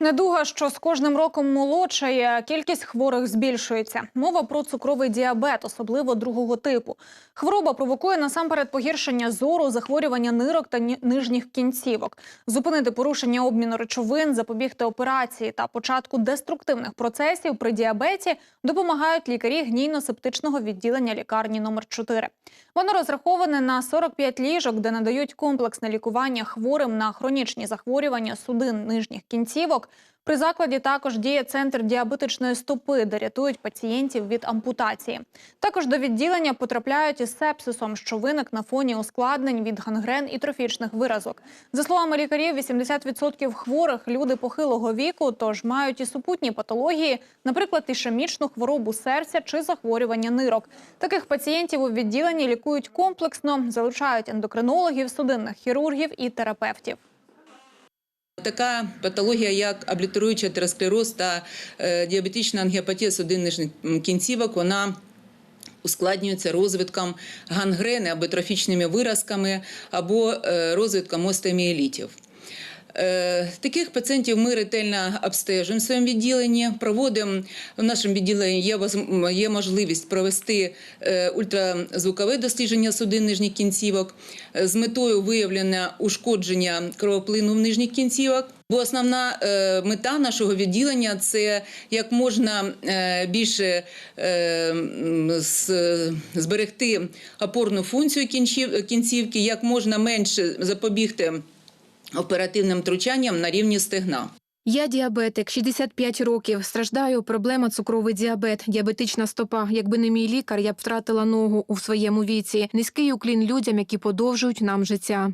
Недуга, що з кожним роком молодшає, кількість хворих збільшується. Мова про цукровий діабет, особливо другого типу. Хвороба провокує насамперед погіршення зору, захворювання нирок та ні- нижніх кінцівок. Зупинити порушення обміну речовин, запобігти операції та початку деструктивних процесів при діабеті допомагають лікарі гнійно-септичного відділення лікарні номер 4 Воно розраховане на 45 ліжок, де надають комплексне лікування хворим на хронічні захворювання судин нижніх кінцівок. При закладі також діє центр діабетичної стопи, де рятують пацієнтів від ампутації. Також до відділення потрапляють із сепсисом, що виник на фоні ускладнень від гангрен і трофічних виразок. За словами лікарів, 80% хворих люди похилого віку, тож мають і супутні патології, наприклад, ішемічну хворобу серця чи захворювання нирок. Таких пацієнтів у відділенні лікують комплексно, залучають ендокринологів, судинних хірургів і терапевтів. Така патологія, як облітеруючий атеросклероз та е, діабетична ангіопатія судин нижніх кінцівок, вона ускладнюється розвитком гангрени або трофічними виразками, або е, розвитком остеоміелітів. Е, Таких пацієнтів ми ретельно обстежуємо в своєму відділенні. Проводимо в нашому відділенні є, можливість провести е, ультразвукове дослідження судин нижніх кінцівок е, з метою виявлення ушкодження кровоплину в нижніх кінцівок. Бо основна мета нашого відділення це як можна більше зберегти опорну функцію кінцівки, як можна менше запобігти оперативним втручанням на рівні стегна. Я діабетик, 65 років. Страждаю проблема цукровий діабет, діабетична стопа. Якби не мій лікар, я б втратила ногу у своєму віці. Низький уклін людям, які подовжують нам життя.